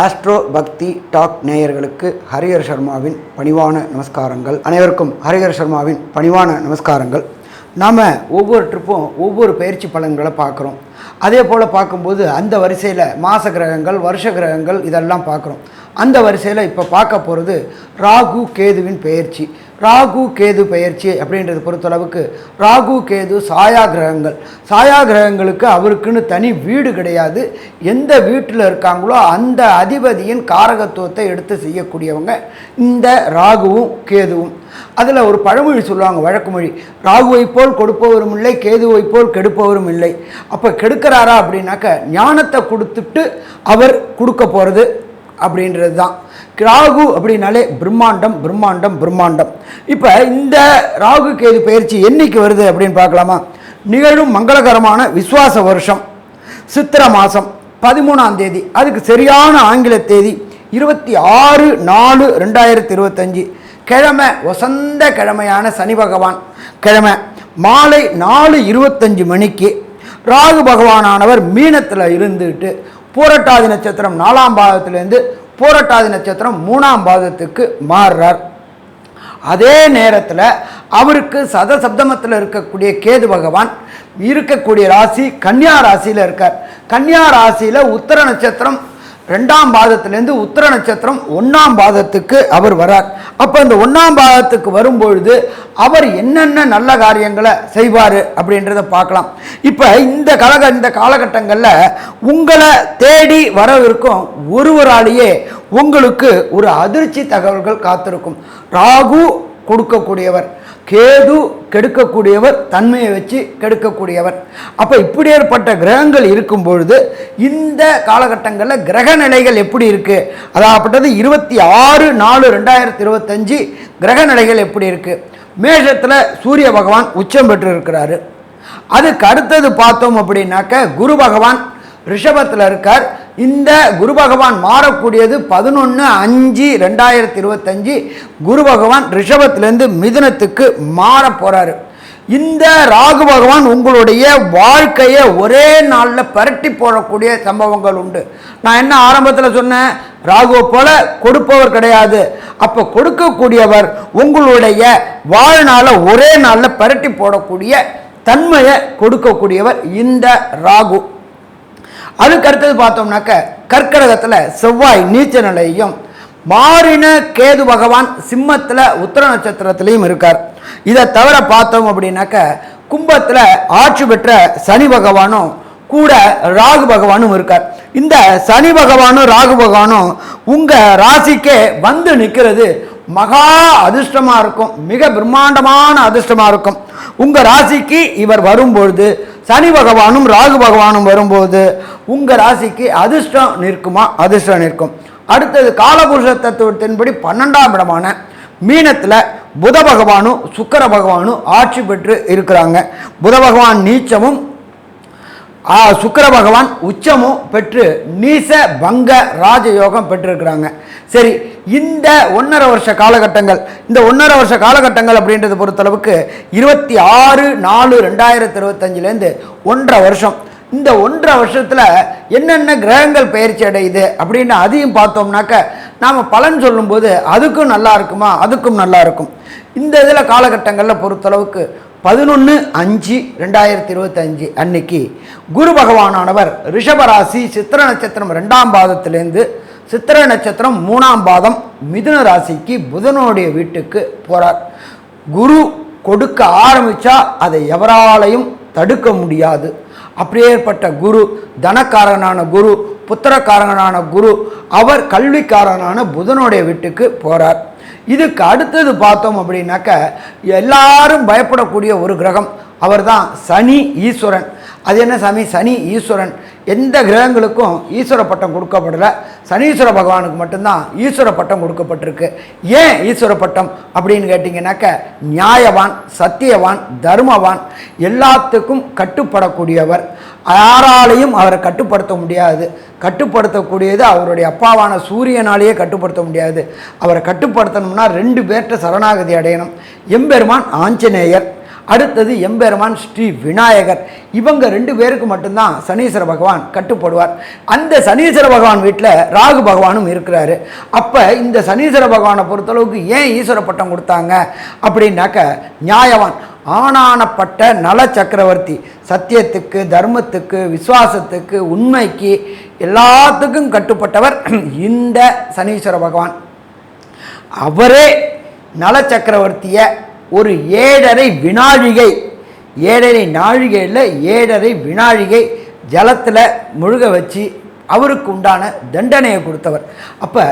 Astro பக்தி talk நேயர்களுக்கு ஹரிஹர் சர்மாவின் பணிவான நமஸ்காரங்கள். அனைவருக்கும் ஹரிஹர் சர்மாவின் பணிவான நமஸ்காரங்கள். நாம் ஒவ்வொரு ட்ரிப்பும் ஒவ்வொரு பயிற்சி பலன்களை பார்க்குறோம். அதே போல் பார்க்கும்போது அந்த வரிசையில் மாச கிரகங்கள் வருஷ கிரகங்கள் இதெல்லாம் பார்க்குறோம். அந்த வரிசையில் இப்போ பார்க்க போகிறது ராகு கேதுவின் பயிற்சி. ராகு கேது பெயர்ச்சி அப்படின்றது பொறுத்தளவுக்கு ராகு கேது சாயா கிரகங்கள் சாயா கிரகங்களுக்கு அவருக்குன்னு தனி வீடு கிடையாது. எந்த வீட்டில் இருக்காங்களோ அந்த அதிபதியின் காரகத்துவத்தை எடுத்து செய்யக்கூடியவங்க இந்த ராகுவும் கேதுவும். அதில் ஒரு பழமொழி சொல்லுவாங்க வழக்குமொழி ராகுவை போல் கொடுப்பவரும் இல்லை கேதுவை போல் கெடுப்பவரும் இல்லை. அப்போ கெடுக்கிறாரா அப்படின்னாக்க ஞானத்தை கொடுத்துட்டு அவர் கொடுக்க போகிறது. அப்படின்றது தான் ராகு அப்படின்னாலே பிரம்மாண்டம் பிரம்மாண்டம் பிரம்மாண்டம். இப்போ இந்த ராகு கேது பயிற்சி என்னைக்கு வருது அப்படின்னு பார்க்கலாமா? நிகழும் மங்களகரமான விஸ்வாச வருஷம் சித்திர மாதம் பதிமூணாம் தேதி. அதுக்கு சரியான ஆங்கில தேதி இருபத்தி ஆறு நாலு ரெண்டாயிரத்தி இருபத்தஞ்சி. கிழமை வசந்த கிழமையான சனி பகவான். கிழமை மாலை நாலு இருபத்தஞ்சு மணிக்கு. ராகு பகவானானவர் மீனத்தில் இருந்துட்டு பூரட்டாதி நட்சத்திரம் நாலாம் பாதத்திலேருந்து பூரட்டாதி நட்சத்திரம் மூணாம் பாதத்துக்கு மாறுறார். அதே நேரத்தில் அவருக்கு சத சப்தமத்தில் இருக்கக்கூடிய கேது பகவான் இருக்கக்கூடிய ராசி கன்னியா ராசியில் இருக்கார். கன்னியா ராசியில் உத்தர நட்சத்திரம் ரெண்டாம் பாதத்திலேருந்து உத்தர நட்சத்திரம் ஒன்றாம் பாதத்துக்கு அவர் வரார். அப்போ இந்த ஒன்றாம் பாதத்துக்கு வரும்பொழுது அவர் என்னென்ன நல்ல காரியங்களை செய்வார் அப்படின்றத பார்க்கலாம். இப்போ இந்த கலக இந்த காலகட்டங்களில் உங்களை தேடி வரவிருக்கும் ஒருவராலேயே உங்களுக்கு ஒரு அதிர்ச்சி தகவல்கள் காத்திருக்கும். ராகு கொடுக்கக்கூடியவர். கேது கெடுக்கக்கூடியவர் தன்மையை வச்சு கெடுக்கக்கூடியவர். அப்போ இப்படி ஏற்பட்ட கிரகங்கள் இருக்கும் பொழுது இந்த காலகட்டங்களில் கிரக நிலைகள் எப்படி இருக்குது அதாகப்பட்டது இருபத்தி ஆறு நாலு ரெண்டாயிரத்தி இருபத்தஞ்சி கிரக நிலைகள் எப்படி இருக்குது மேஷத்தில் சூரிய பகவான் உச்சம் பெற்று இருக்கிறாரு அதுக்கு அடுத்தது பார்த்தோம் அப்படின்னாக்க குரு பகவான் ரிஷபத்தில் இருக்கார். இந்த குரு பகவான் மாறக்கூடியது பதினொன்று அஞ்சு ரெண்டாயிரத்தி இருபத்தஞ்சி. குரு பகவான் ரிஷபத்திலேருந்து மிதுனத்துக்கு மாற போகிறாரு இந்த ராகு பகவான் உங்களுடைய வாழ்க்கையை ஒரே நாளில் பரட்டி போடக்கூடிய சம்பவங்கள் உண்டு. நான் என்ன ஆரம்பத்தில் சொன்னேன்? ராகுவை போல கொடுப்பவர் கிடையாது. அப்போ கொடுக்கக்கூடியவர் உங்களுடைய வாழ்நாளை ஒரே நாளில் பரட்டி போடக்கூடிய தன்மையை கொடுக்கக்கூடியவர் இந்த ராகு. அதுக்கு அடுத்தது பார்த்தோம்னாக்க கற்கடகத்தில் செவ்வாய் நீச்ச நிலையும் மாறின கேது பகவான் சிம்மத்தில் உத்தர நட்சத்திரத்திலையும் இருக்கார். இதை தவிர பார்த்தோம் அப்படின்னாக்க கும்பத்தில் ஆட்சி பெற்ற சனி பகவானும் கூட ராகு பகவானும் இருக்கார். இந்த சனி பகவானும் ராகு பகவானும் உங்கள் ராசிக்கே வந்து நிற்கிறது மகா அதிர்ஷ்டமாக இருக்கும் மிக பிரம்மாண்டமான அதிர்ஷ்டமாக இருக்கும். உங்கள் ராசிக்கு இவர் வரும்பொழுது சனி பகவானும் ராகு பகவானும் வரும்போது உங்கள் ராசிக்கு அதிர்ஷ்டம் நிற்குமா? அதிர்ஷ்டம் நிற்கும். அடுத்தது காலபுருஷ தத்துவத்தின்படி பன்னெண்டாம் இடமான மீனத்தில் புத பகவானும் சுக்கர பகவானும் ஆட்சி பெற்று இருக்கிறாங்க. புத பகவான் நீச்சமும் சுக்கர பகவான் உச்சமும் பெற்று நீச பங்க ராஜயோகம் பெற்றிருக்கிறாங்க. சரி இந்த ஒன்றரை வருஷ காலகட்டங்கள் இந்த ஒன்றரை வருஷ காலகட்டங்கள் அப்படின்றத பொறுத்தளவுக்கு இருபத்தி ஆறு நாலு ரெண்டாயிரத்தி இருபத்தஞ்சிலேருந்து ஒன்றரை வருஷம். இந்த ஒன்றரை வருஷத்தில் என்னென்ன கிரகங்கள் பயிற்சி அடையுது அப்படின்னு அதையும் பார்த்தோம்னாக்க நாம் பலன் சொல்லும்போது அதுக்கும் நல்லா இருக்குமா அதுக்கும் நல்லா இருக்கும். இந்த இதில் காலகட்டங்களில் பொறுத்தளவுக்கு பதினொன்று அஞ்சு ரெண்டாயிரத்தி இருபத்தஞ்சு அன்னைக்கு குரு பகவானானவர் ரிஷபராசி சித்திர நட்சத்திரம் ரெண்டாம் பாதத்திலேருந்து சித்திர நட்சத்திரம் மூணாம் பாதம் மிதுன ராசிக்கு புதனுடைய வீட்டுக்கு போகிறார் குரு கொடுக்க ஆரம்பித்தா அதை எவராலையும் தடுக்க முடியாது. அப்படியேற்பட்ட குரு தனக்காரனான குரு புத்திரக்காரனான குரு அவர் கல்விக்காரனான புதனுடைய வீட்டுக்கு போகிறார் இதுக்கு அடுத்தது பார்த்தோம் அப்படின்னாக்க எல்லாரும் பயப்படக்கூடிய ஒரு கிரகம். அவர்தான் சனி ஈஸ்வரன். அது என்ன சாமி? சனி ஈஸ்வரன். எந்த கிரகங்களுக்கும் ஈஸ்வர பட்டம் கொடுக்கப்படலை. சனீஸ்வர பகவானுக்கு மட்டும்தான் ஈஸ்வர பட்டம் கொடுக்கப்பட்டிருக்கு. ஏன் ஈஸ்வர பட்டம் அப்படின்னு கேட்டிங்கனாக்க நியாயவான் சத்தியவான் தர்மவான் எல்லாத்துக்கும் கட்டுப்படக்கூடியவர். யாராலையும் அவரை கட்டுப்படுத்த முடியாது. கட்டுப்படுத்தக்கூடியது அவருடைய அப்பாவான சூரியனாலேயே கட்டுப்படுத்த முடியாது. அவரை கட்டுப்படுத்தணும்னா ரெண்டு பேர்கிட்ட சரணாகதி அடையணும். எம்பெருமான் ஆஞ்சநேயர் அடுத்தது எம்பெருமான் ஸ்ரீ விநாயகர். இவங்க ரெண்டு பேருக்கு மட்டும்தான் சனீஸ்வர பகவான் கட்டுப்படுவார். அந்த சனீஸ்வர பகவான் வீட்டில் ராகு பகவானும் இருக்கிறாரு. அப்போ இந்த சனீஸ்வர பகவானை பொறுத்தளவுக்கு ஏன் ஈஸ்வர பட்டம் கொடுத்தாங்க? அப்படின்னாக்க நியாயவான். ஆனானப்பட்ட நல சக்கரவர்த்தி. சத்தியத்துக்கு தர்மத்துக்கு விசுவாசத்துக்கு உண்மைக்கு எல்லாத்துக்கும் கட்டுப்பட்டவர் இந்த சனீஸ்வர பகவான். அவரே நல சக்கரவர்த்தியை ஒரு ஏழரை வினாழிகை ஏழரை நாழிகையில் ஏழரை வினாழிகை ஜலத்தில் முழுக வச்சு அவருக்கு உண்டான தண்டனையை கொடுத்தவர். அப்போ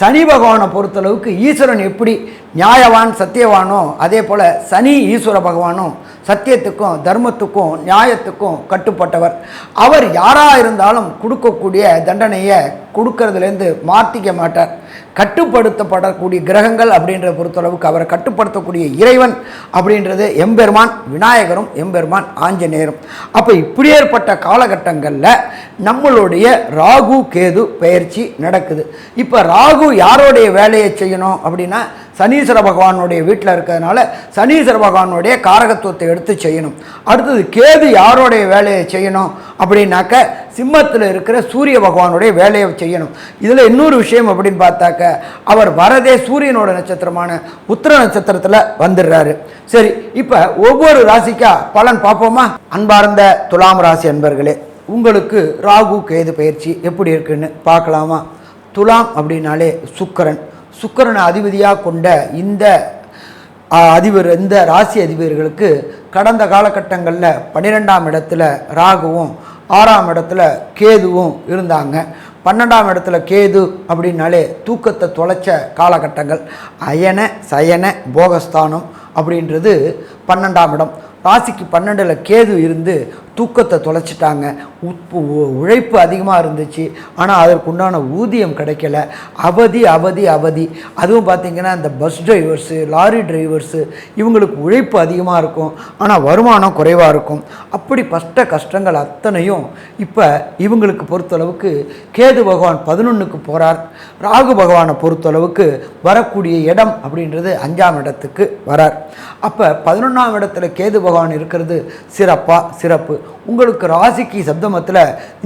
சனி பகவானை பொறுத்தளவுக்கு ஈஸ்வரன் எப்படி நியாயவான் சத்தியவானோ அதே போல் சனி ஈஸ்வர பகவானும் சத்தியத்துக்கும் தர்மத்துக்கும் நியாயத்துக்கும் கட்டுப்பட்டவர். அவர் யாராக இருந்தாலும் கொடுக்கக்கூடிய தண்டனையை கொடுக்கறதுலேருந்து மாற்றிக்க மாட்டார். கட்டுப்படுத்தப்படக்கூடிய கிரகங்கள் அப்படின்ற பொறுத்தளவுக்கு அவரை கட்டுப்படுத்தக்கூடிய இறைவன் அப்படின்றது எம்பெருமான் விநாயகரும் எம்பெருமான் ஆஞ்சநேயரும். அப்போ இப்படியேற்பட்ட காலகட்டங்களில் நம்மளுடைய ராகு கேது பயிற்சி நடக்குது. இப்போ ராகு யாரோடைய வேலையை செய்யணும் அப்படின்னா சனீஸ்வர பகவானுடைய வீட்டில் இருக்கிறதுனால சனீஸ்வர பகவானுடைய காரகத்துவத்தை எடுத்து செய்யணும். அடுத்தது கேது யாருடைய வேலையை செய்யணும் அப்படின்னாக்க சிம்மத்தில் இருக்கிற சூரிய பகவானுடைய வேலையை செய்யணும். இதில் இன்னொரு விஷயம் அப்படின்னு பார்த்தாக்க அவர் வரதே சூரியனோட நட்சத்திரமான உத்திர நட்சத்திரத்தில் வந்துடுறாரு. சரி இப்போ ஒவ்வொரு ராசிக்கா பலன் பார்ப்போமா? அன்பார்ந்த துலாம் ராசி அன்பர்களே உங்களுக்கு ராகு கேது பயிற்சி எப்படி இருக்குன்னு பார்க்கலாமா? துலாம் அப்படின்னாலே சுக்கரன். சுக்கிரனை அதிபதியாக கொண்ட இந்த அதிபர் இந்த ராசி அதிபர்களுக்கு கடந்த காலகட்டங்களில் பன்னிரெண்டாம் இடத்துல ராகுவும் ஆறாம் இடத்துல கேதுவும் இருந்தாங்க. பன்னெண்டாம் இடத்துல கேது அப்படின்னாலே தூக்கத்தை தொலைச்ச காலகட்டங்கள். அயன சயன போகஸ்தானம் அப்படின்றது பன்னெண்டாம் இடம். ராசிக்கு பன்னெண்டில் கேது இருந்து தூக்கத்தை தொலைச்சிட்டாங்க. உப்பு உழைப்பு அதிகமாக இருந்துச்சு. ஆனால் அதற்குண்டான ஊதியம் கிடைக்கல. அவதி அவதி அவதி. அதுவும் பார்த்திங்கன்னா இந்த பஸ் டிரைவர்ஸு லாரி டிரைவர்ஸு இவங்களுக்கு உழைப்பு அதிகமாக இருக்கும். ஆனால் வருமானம் குறைவாக இருக்கும். அப்படி பட்ட கஷ்டங்கள் அத்தனையும் இப்போ இவங்களுக்கு பொறுத்தளவுக்கு கேது பகவான் பதினொன்றுக்கு போகிறார் ராகு பகவானை பொறுத்தளவுக்கு வரக்கூடிய இடம் அப்படின்றது அஞ்சாம் இடத்துக்கு வரார். அப்போ பதினொன்றாம் இடத்துல கேது பகவான் இருக்கிறது சிறப்பாக சிறப்பு. உங்களுக்கு ராசிக்கு சப்தமத்தில்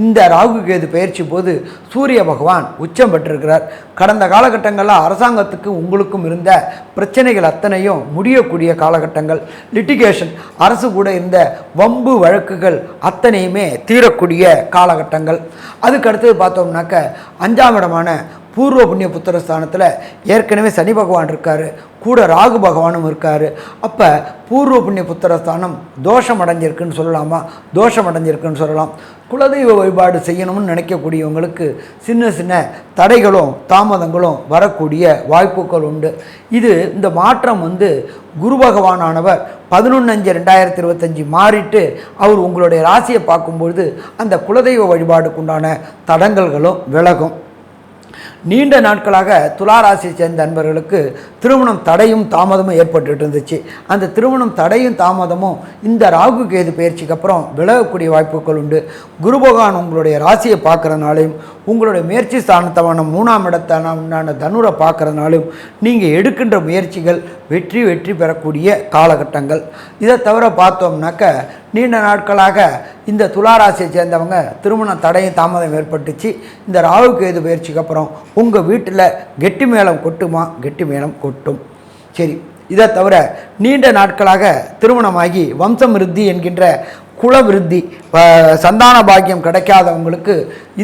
இந்த ராகு கேது பயிற்சி போது சூரிய பகவான் உச்சம் பெற்றிருக்கிறார். கடந்த காலகட்டங்களில் அரசாங்கத்துக்கு உங்களுக்கும் இருந்த பிரச்சனைகள் அத்தனையும் முடியக்கூடிய காலகட்டங்கள். லிட்டிகேஷன் அரசு கூட இருந்த வம்பு வழக்குகள் அத்தனையுமே தீரக்கூடிய காலகட்டங்கள். அதுக்கு அடுத்தது பார்த்தோம்னாக்க அஞ்சாம் இடமான பூர்வ புண்ணிய புத்திரஸ்தானத்தில் ஏற்கனவே சனி பகவான் இருக்கார் கூட ராகு பகவானும் இருக்கார். அப்போ பூர்வ புண்ணிய புத்திரஸ்தானம் தோஷம் அடைஞ்சிருக்குன்னு சொல்லலாமா? தோஷம் அடைஞ்சிருக்குன்னு சொல்லலாம். குலதெய்வ வழிபாடு செய்யணும்னு நினைக்கக்கூடியவங்களுக்கு சின்ன சின்ன தடைகளும் தாமதங்களும் வரக்கூடிய வாய்ப்புகள் உண்டு. இது இந்த மாற்றம் வந்து குரு பகவானானவர் பதினொன்று அஞ்சு ரெண்டாயிரத்தி இருபத்தஞ்சி மாறிட்டு அவர் உங்களுடைய ராசியை பார்க்கும்பொழுது அந்த குலதெய்வ வழிபாடுக்குண்டான தடங்கல்களும் விலகும். நீண்ட நாட்களாக துளாராசியை சேர்ந்த நண்பர்களுக்கு திருமணம் தடையும் தாமதமும் ஏற்பட்டுட்டு இருந்துச்சு. அந்த திருமணம் தடையும் தாமதமும் இந்த ராகு கேது பயிற்சிக்கு அப்புறம் விலகக்கூடிய வாய்ப்புகள் உண்டு. குரு பகவான் உங்களுடைய ராசியை பார்க்கறதுனாலையும் உங்களுடைய முயற்சி ஸ்தானத்தமான மூணாம் இடத்தான உண்டான தனுரை பார்க்குறதுனாலும் நீங்கள் எடுக்கின்ற முயற்சிகள் வெற்றி வெற்றி பெறக்கூடிய காலகட்டங்கள். இதை தவிர பார்த்தோம்னாக்க நீண்ட நாட்களாக இந்த துளாராசியை சேர்ந்தவங்க திருமண தடையும் தாமதம் ஏற்பட்டுச்சு. இந்த ராகு கேது பயிற்சிக்கு அப்புறம் உங்கள் வீட்டில் கெட்டி மேளம் கொட்டுமா? கெட்டி மேளம் கொட்டும். சரி இதை தவிர நீண்ட நாட்களாக திருமணமாகி வம்சம் விருத்தி என்கின்ற குல விருத்தி சந்தான பாக்கியம் கிடைக்காதவங்களுக்கு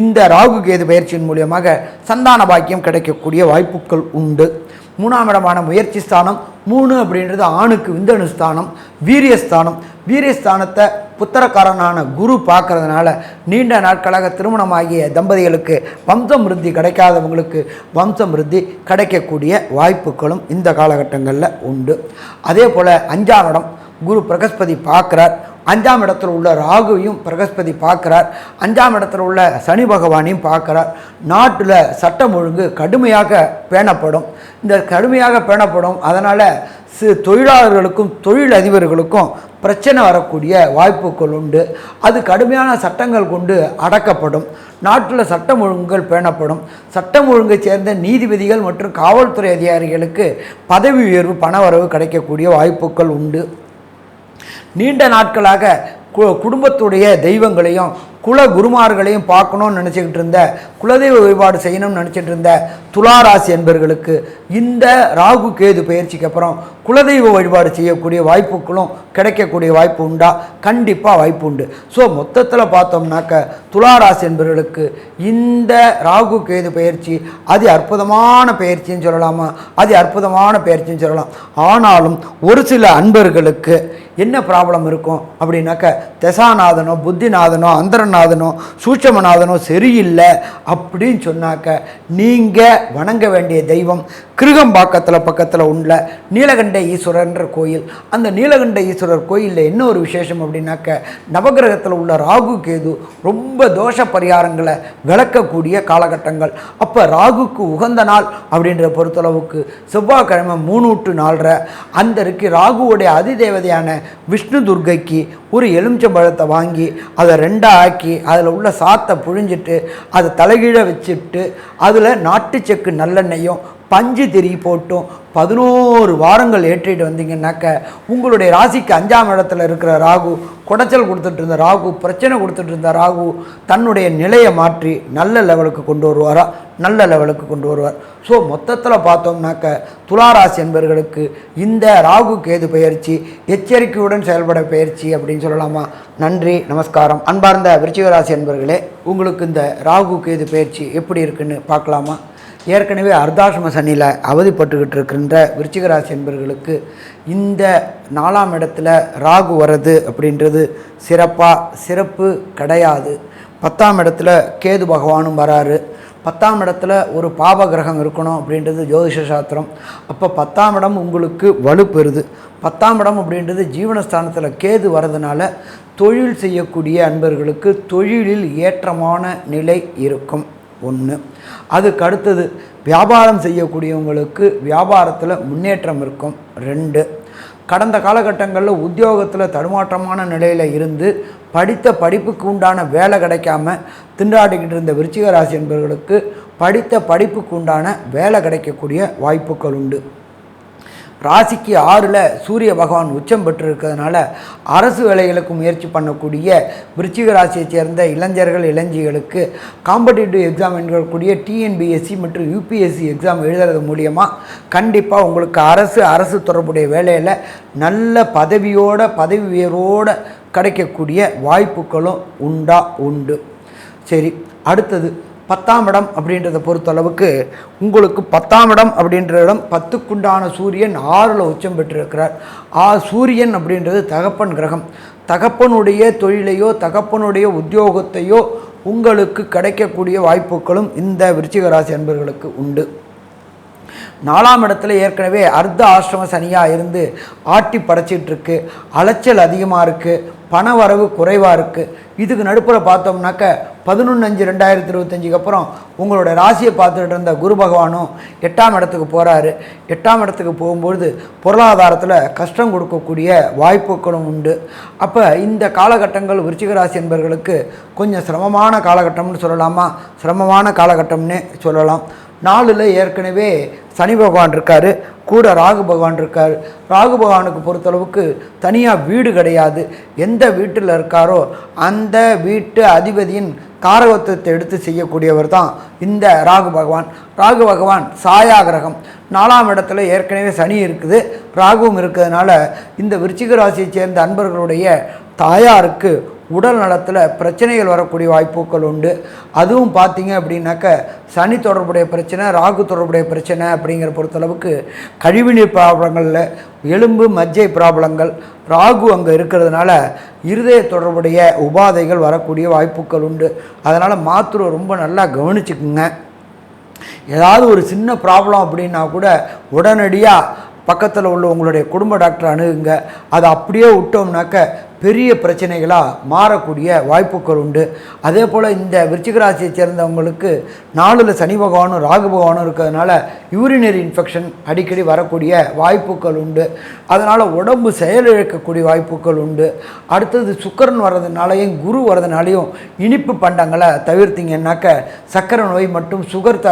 இந்த ராகு கேது பயிற்சியின் மூலியமாக சந்தான பாக்கியம் கிடைக்கக்கூடிய வாய்ப்புகள் உண்டு. மூணாம் இடமான முயற்சி ஸ்தானம் மூணு அப்படின்றது ஆணுக்கு விந்தணு ஸ்தானம் வீரியஸ்தானம் வீரியஸ்தானத்தை புத்திரக்காரனான குரு பார்க்கறதுனால நீண்ட நாட்களாக திருமணமாகிய தம்பதிகளுக்கு வம்சம் விருத்தி கிடைக்காதவங்களுக்கு வம்சம் விருத்தி கிடைக்கக்கூடிய வாய்ப்புகளும் இந்த காலகட்டங்களில் உண்டு. அதே போல் அஞ்சாம் இடம் குரு பிரகஸ்பதி பார்க்குறார். அஞ்சாம் இடத்துல உள்ள ராகுவையும் பிரகஸ்பதி பார்க்குறார். அஞ்சாம் இடத்துல உள்ள சனி பகவானையும் பார்க்குறார். நாட்டில் சட்டம் ஒழுங்கு கடுமையாக பேணப்படும். இந்த கடுமையாக பேணப்படும் அதனால் சி தொழிலாளர்களுக்கும் தொழில் அதிபர்களுக்கும் பிரச்சனை வரக்கூடிய வாய்ப்புகள் உண்டு. அது கடுமையான சட்டங்கள் கொண்டு அடக்கப்படும். நாட்டில் சட்டம் ஒழுங்குகள் பேணப்படும். சட்டம் ஒழுங்கை சேர்ந்த நீதிபதிகள் மற்றும் காவல்துறை அதிகாரிகளுக்கு பதவி உயர்வு பணவரவு கிடைக்கக்கூடிய வாய்ப்புகள் உண்டு. நீண்ட நாட்களாக குடும்பத்துடைய தெய்வங்களையும் குல குருமார்களையும் பார்க்கணும்னு நினச்சிக்கிட்டு இருந்த குலதெய்வ வழிபாடு செய்யணும்னு நினச்சிட்டு இருந்த துளாராசி என்பர்களுக்கு இந்த ராகு கேது பயிற்சிக்கு அப்புறம் குலதெய்வ வழிபாடு செய்யக்கூடிய வாய்ப்புகளும் கிடைக்கக்கூடிய வாய்ப்பு உண்டா? கண்டிப்பாக வாய்ப்பு உண்டு. ஸோ மொத்தத்தில் பார்த்தோம்னாக்க துளாராசி என்பவர்களுக்கு இந்த ராகு கேது பயிற்சி அது அற்புதமான பயிற்சின்னு சொல்லலாமா? அது அற்புதமான பயிற்சின்னு சொல்லலாம். ஆனாலும் ஒரு சில அன்பர்களுக்கு என்ன ப்ராப்ளம் இருக்கும் அப்படின்னாக்க தசாநாதனோ புத்திநாதனோ அந்தரன் அந்தரநாதனோ சூட்சமநாதனோ சரியில்லை அப்படின்னு சொன்னாக்க நீங்கள் வணங்க வேண்டிய தெய்வம் கிருகம்பாக்கத்தில் பக்கத்தில் உள்ள நீலகண்ட ஈஸ்வரன்ற கோயில். அந்த நீலகண்ட ஈஸ்வரர் கோயிலில் என்ன ஒரு விசேஷம் அப்படின்னாக்க நவகிரகத்தில் உள்ள ராகு கேது ரொம்ப தோஷ பரிகாரங்களை விளக்கக்கூடிய காலகட்டங்கள். அப்போ ராகுக்கு உகந்த நாள் அப்படின்ற பொறுத்தளவுக்கு செவ்வாய்க்கிழமை மூணு டு அந்த இருக்கு ராகுவுடைய அதிதேவதையான விஷ்ணு துர்க்கைக்கு ஒரு எலுமிச்சம்பழத்தை வாங்கி அதை ரெண்டாக ஆக்கி அதில் உள்ள சாத்தை புழிஞ்சிட்டு அதை தலைகீழ வச்சுட்டு அதில் நாட்டு செக்கு நல்லெண்ணெயும் பஞ்சு திரி போட்டும் பதினோரு வாரங்கள் ஏற்றிட்டு வந்தீங்கன்னாக்க உங்களுடைய ராசிக்கு அஞ்சாம் இடத்துல இருக்கிற ராகு குடைச்சல் கொடுத்துட்டு இருந்த ராகு பிரச்சனை கொடுத்துட்டு இருந்த ராகு தன்னுடைய நிலையை மாற்றி நல்ல லெவலுக்கு கொண்டு வருவாரா? நல்ல லெவலுக்கு கொண்டு வருவார். ஸோ மொத்தத்தில் பார்த்தோம்னாக்க துளாராசி என்பவர்களுக்கு இந்த ராகு கேது பயிற்சி எச்சரிக்கையுடன் செயல்பட பயிற்சி அப்படின்னு சொல்லலாமா? நன்றி நமஸ்காரம். அன்பார்ந்த விருச்சிகராசி என்பர்களே என்பவர்களே உங்களுக்கு இந்த ராகு கேது பயிற்சி எப்படி இருக்குன்னு பார்க்கலாமா? ஏற்கனவே அர்த்தாசிரம சனியில் அவதிப்பட்டுக்கிட்டு இருக்கின்ற விருச்சிகராசி என்பவர்களுக்கு இந்த நாலாம் இடத்துல ராகு வர்றது அப்படின்றது சிறப்பாக சிறப்பு கிடையாது. பத்தாம் இடத்துல கேது பகவானும் வராரு. பத்தாம் இடத்துல ஒரு பாப கிரகம் இருக்கணும் அப்படின்றது ஜோதிஷ சாஸ்திரம். அப்போ பத்தாம் இடம் உங்களுக்கு வலுப்பெறுது. பத்தாம் இடம் அப்படின்றது ஜீவனஸ்தானத்தில் கேது வரதுனால தொழில் செய்யக்கூடிய அன்பர்களுக்கு தொழிலில் ஏற்றமான நிலை இருக்கும். ஒன்று அதுக்கு அடுத்தது வியாபாரம் செய்யக்கூடியவங்களுக்கு வியாபாரத்தில் முன்னேற்றம் இருக்கும். ரெண்டு கடந்த காலகட்டங்களில் உத்தியோகத்தில் தடுமாற்றமான நிலையில் இருந்து படித்த படிப்புக்கு உண்டான வேலை கிடைக்காம திண்டாடிக்கிட்டு இருந்த விருச்சிக ராசி என்பவர்களுக்கு படித்த படிப்புக்கு உண்டான வேலை கிடைக்கக்கூடிய வாய்ப்புகள் உண்டு. ராசிக்கு ஆறில் சூரிய பகவான் உச்சம் பெற்றிருக்கிறதுனால அரசு வேலைகளுக்கு முயற்சி பண்ணக்கூடிய விருச்சிக ராசியைச் சேர்ந்த இளைஞர்கள் இளைஞிகளுக்கு காம்படிட்டிவ் எக்ஸாம் என்கக்கூடிய டிஎன்பிஎஸ்சி மற்றும் யூபிஎஸ்சி எக்ஸாம் எழுதுறது மூலியமாக கண்டிப்பாக உங்களுக்கு அரசு அரசு தொடர்புடைய வேலையில் நல்ல பதவியோட பதவி உயர்வோடு கிடைக்கக்கூடிய வாய்ப்புகளும் உண்டா உண்டு. சரி அடுத்தது பத்தாம் இடம் அப்படின்றத பொறுத்தளவுக்கு உங்களுக்கு பத்தாம் இடம் அப்படின்ற இடம் பத்துக்குண்டான சூரியன் ஆறில் உச்சம் பெற்றிருக்கிறார். ஆ சூரியன் அப்படின்றது தகப்பன் கிரகம். தகப்பனுடைய தொழிலையோ தகப்பனுடைய உத்தியோகத்தையோ உங்களுக்கு கிடைக்கக்கூடிய வாய்ப்புகளும் இந்த விருச்சிக ராசி அன்பர்களுக்கு உண்டு. நாலாம் இடத்துல ஏற்கனவே அர்த்த ஆசிரம சனியாக இருந்து ஆட்டி படைச்சிட்ருக்கு. அலைச்சல் அதிகமாக இருக்குது பண வரவு குறைவாக இருக்குது இதுக்கு நடுப்புற பார்த்தோம்னாக்க பதினொன்று அஞ்சு ரெண்டாயிரத்தி இருபத்தஞ்சுக்கு அப்புறம் உங்களோட ராசியை பார்த்துட்டு இருந்த குரு பகவானும் எட்டாம் இடத்துக்கு போகிறாரு எட்டாம் இடத்துக்கு போகும்பொழுது பொருளாதாரத்தில் கஷ்டம் கொடுக்கக்கூடிய வாய்ப்புகளும் உண்டு. அப்போ இந்த காலகட்டங்கள் விருச்சிக ராசி என்பவர்களுக்கு கொஞ்சம் சிரமமான காலகட்டம்னு சொல்லலாமா? சிரமமான காலகட்டம்னே சொல்லலாம். நாளில் ஏற்கனவே சனி பகவான் இருக்கார். கூட ராகு பகவான் இருக்கார். ராகு பகவானுக்கு பொறுத்தளவுக்கு தனியாக வீடு கிடையாது. எந்த வீட்டில் இருக்காரோ அந்த வீட்டு அதிபதியின் காரகத்துவத்தை எடுத்து செய்யக்கூடியவர் தான் இந்த ராகு பகவான். ராகு பகவான் சாயா கிரகம். நாலாம் இடத்துல ஏற்கனவே சனி இருக்குது. ராகுவும் இருக்கிறதுனால இந்த விருச்சிக ராசியைச் சேர்ந்த அன்பர்களுடைய தாயாருக்கு உடல் நலத்தில் பிரச்சனைகள் வரக்கூடிய வாய்ப்புகள் உண்டு. அதுவும் பார்த்தீங்க அப்படின்னாக்க சனி தொடர்புடைய பிரச்சனை ராகு தொடர்புடைய பிரச்சனை அப்படிங்கிற பொறுத்தளவுக்கு கழிவுநீர் ப்ராப்ளங்களில் எலும்பு மஜ்ஜை ப்ராப்ளங்கள் ராகு அங்கே இருக்கிறதுனால இருதய தொடர்புடைய உபாதைகள் வரக்கூடிய வாய்ப்புகள் உண்டு. அதனால் மாத்திரை ரொம்ப நல்லா கவனிச்சுக்குங்க. ஏதாவது ஒரு சின்ன ப்ராப்ளம் அப்படின்னா கூட உடனடியாக பக்கத்தில் உள்ள உங்களுடைய குடும்ப டாக்டர் அணுகுங்க. அதை அப்படியே விட்டோம்னாக்க பெரிய பிரச்சனைகளாக மாறக்கூடிய வாய்ப்புகள் உண்டு. அதே போல் இந்த விருச்சிகராசியை சேர்ந்தவங்களுக்கு நாளில் சனி பகவானும் ராகு பகவானும் இருக்கிறதுனால யூரினரி இன்ஃபெக்ஷன் அடிக்கடி வரக்கூடிய வாய்ப்புகள் உண்டு. அதனால் உடம்பு செயலிழக்கக்கூடிய வாய்ப்புகள் உண்டு. அடுத்தது சுக்கரன் வர்றதுனாலையும் குரு வர்றதுனாலையும் இனிப்பு பண்டங்களை தவிர்த்தீங்கன்னாக்க சக்கரை நோய் மற்றும் சுகர் த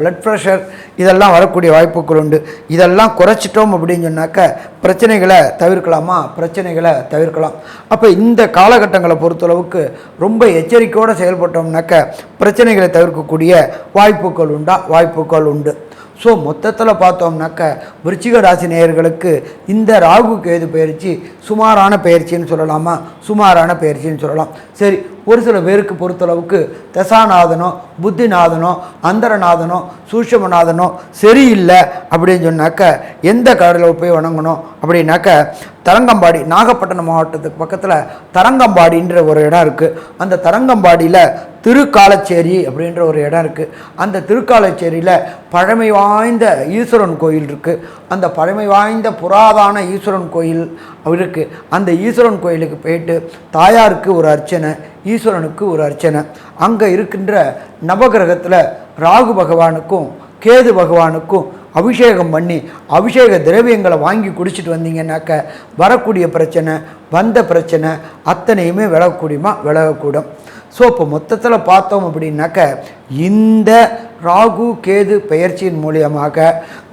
பிளட் ப்ரெஷர் இதெல்லாம் வரக்கூடிய வாய்ப்புகள் உண்டு. இதெல்லாம் குறைச்சிட்டோம் அப்படின்னு சொன்னாக்க பிரச்சனைகளை தவிர்க்கலாமா? பிரச்சனைகளை தவிர்க்கலாம். அப்போ இந்த காலகட்டங்களை பொறுத்தளவுக்கு ரொம்ப எச்சரிக்கையோடு செயல்பட்டோம்னாக்க பிரச்சனைகளை தவிர்க்கக்கூடிய வாய்ப்புகள் உண்டா? வாய்ப்புகள் உண்டு. ஸோ மொத்தத்தில் பார்த்தோம்னாக்க விருச்சிக ராசி நேயர்களுக்கு இந்த ராகு கேது பயிற்சி? சுமாரான பயிற்சின்னு சொல்லலாமா? சுமாரான பயிற்சின்னு சொல்லலாம். சரி ஒரு சில பேருக்கு பொறுத்தளவுக்கு தசாநாதனோ புத்திநாதனோ அந்தரநாதனோ சூஷமநாதனோ சரியில்லை அப்படின்னு சொன்னாக்க எந்த கடலில் போய் வணங்கணும்? அப்படின்னாக்க தரங்கம்பாடி நாகப்பட்டினம் மாவட்டத்துக்கு பக்கத்தில் தரங்கம்பாடின்ற ஒரு இடம் இருக்குது அந்த தரங்கம்பாடியில் திருக்காலச்சேரி அப்படின்ற ஒரு இடம் இருக்குது அந்த திருக்காலச்சேரியில் பழமை வாய்ந்த ஈஸ்வரன் கோயில் இருக்குது அந்த பழமை வாய்ந்த புராதான ஈஸ்வரன் கோயில் இருக்குது அந்த ஈஸ்வரன் கோயிலுக்கு போயிட்டு தாயாருக்கு ஒரு அர்ச்சனை ஈஸ்வரனுக்கு ஒரு அர்ச்சனை. அங்கே இருக்கின்ற நவகிரகத்தில் ராகு பகவானுக்கும் கேது பகவானுக்கும் அபிஷேகம் பண்ணி அபிஷேக திரவியங்களை வாங்கி குடிச்சிட்டு வந்தீங்கன்னாக்க வரக்கூடிய பிரச்சனை வந்த பிரச்சனை அத்தனையுமே விலகக்கூடியமா விலகக்கூடும். ஸோ இப்போ மொத்தத்தில் பார்த்தோம் அப்படின்னாக்க இந்த ராகு கேது பெயர்ச்சியின் மூலியமாக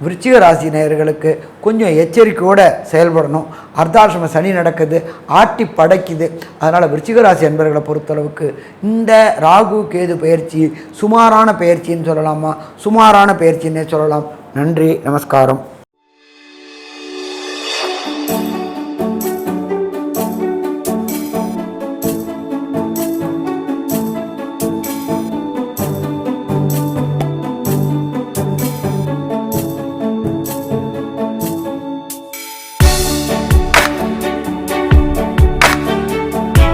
விருச்சிக ராசி நேயர்களுக்கு கொஞ்சம் எச்சரிக்கையோடு செயல்படணும். அர்த்தாசிரம சனி நடக்குது ஆட்டி படைக்குது. அதனால் விருச்சிக ராசி என்பர்களை பொறுத்தளவுக்கு இந்த ராகு கேது பயிற்சி சுமாரான பயிற்சின்னு சொல்லலாமா? சுமாரான பயிற்சின்னே சொல்லலாம். நன்றி நமஸ்காரம்.